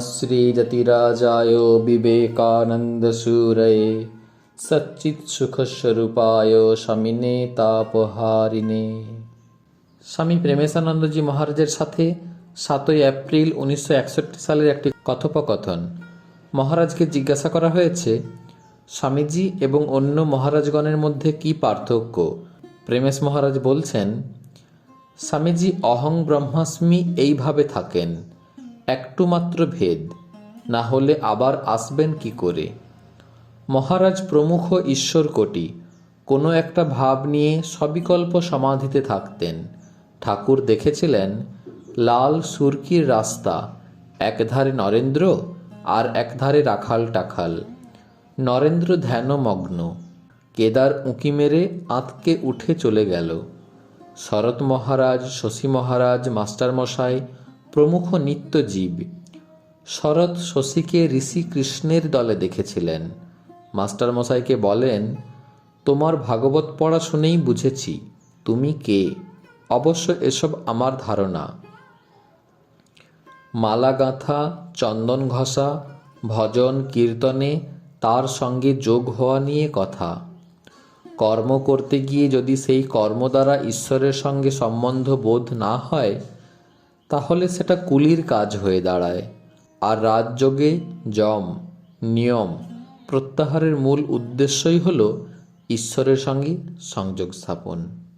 শ্রীযতিরাজায় বিবেকানন্দসূরয়ে সচ্চিৎসুখস্বরূপায় স্বামিনে তাপহারিণে। স্বামী প্রেমেশানন্দজি মহারাজের সাথে সাতই এপ্রিল উনিশশো একষট্টি সালের একটি কথোপকথন। মহারাজকে জিজ্ঞাসা করা হয়েছে, স্বামীজি এবং অন্য মহারাজগণের মধ্যে কি পার্থক্য? প্রেমেশ মহারাজ বলছেন, স্বামীজি অহং ব্রহ্মাস্মি এইভাবে থাকেন। একটু মাত্র ভেদ, না হলে আবার আসবেন কি করে? মহারাজ প্রমুখ ঈশ্বর কোটি, কোনো একটা ভাব নিয়ে সবিকল্প সমাধিতে থাকতেন। ঠাকুর দেখেছিলেন, লাল সুরকির রাস্তা, একধারে নরেন্দ্র আর একধারে রাখাল টাখাল। নরেন্দ্র ধ্যানমগ্ন, কেদার উঁকি মেরে আঁতকে উঠে চলে গেল। শরৎ মহারাজ, শশী মহারাজ, মাস্টারমশাই প্রমুখ নিত্যজীব। শরৎ শশীকে ঋষি কৃষ্ণের দলে দেখেছিলেন। মাস্টারমশাইকে বলেন, তোমার ভাগবত পড়া শুনেই বুঝেছি, তুমি কে? অবশ্য এসব আমার ধারণা। মালা গাঁথা চন্দন ঘষা ভজন, কীর্তনে তার সঙ্গে যোগ হওয়া নিয়ে কথা। কর্ম করতে গিয়ে যদি সেই কর্ম দ্বারা ঈশ্বরের সঙ্গে সম্বন্ধ বোধ না হয় তাহলে সেটা কুলির কাজ হয়ে দাঁড়ায়। আর রাজযোগে যম, নিয়ম প্রত্যাহারের মূল উদ্দেশ্যই হল ঈশ্বরের সঙ্গে সংযোগ স্থাপন।